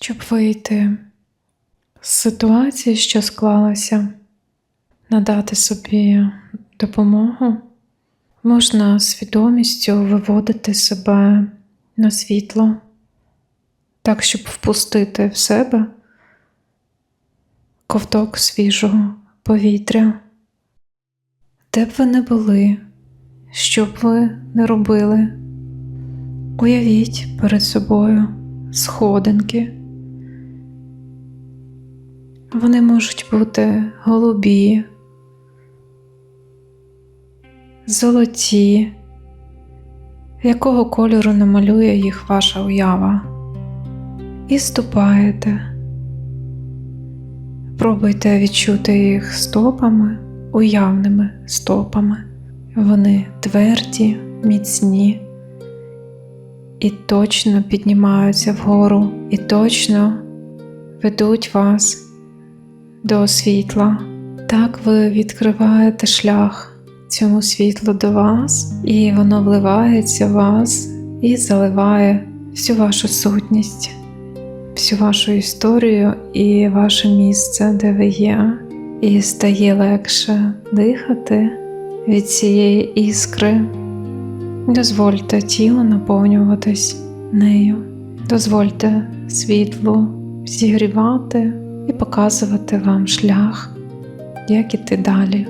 щоб вийти з ситуації, що склалася, надати собі допомогу, можна свідомістю виводити себе на світло, так, щоб впустити в себе ковток свіжого повітря. Де б ви не були, що б ви не робили, уявіть перед собою сходинки. Вони можуть бути голубі, золоті, якого кольору намалює їх ваша уява. І ступаєте. Пробуйте відчути їх стопами, уявними стопами. Вони тверді, міцні і точно піднімаються вгору, і точно ведуть вас до світла. Так ви відкриваєте шлях цьому світлу до вас, і воно вливається в вас і заливає всю вашу сутність, всю вашу історію і ваше місце, де ви є, і стає легше дихати від цієї іскри. Дозвольте тілу наповнюватись нею, дозвольте світлу зігрівати і показувати вам шлях, як іти далі.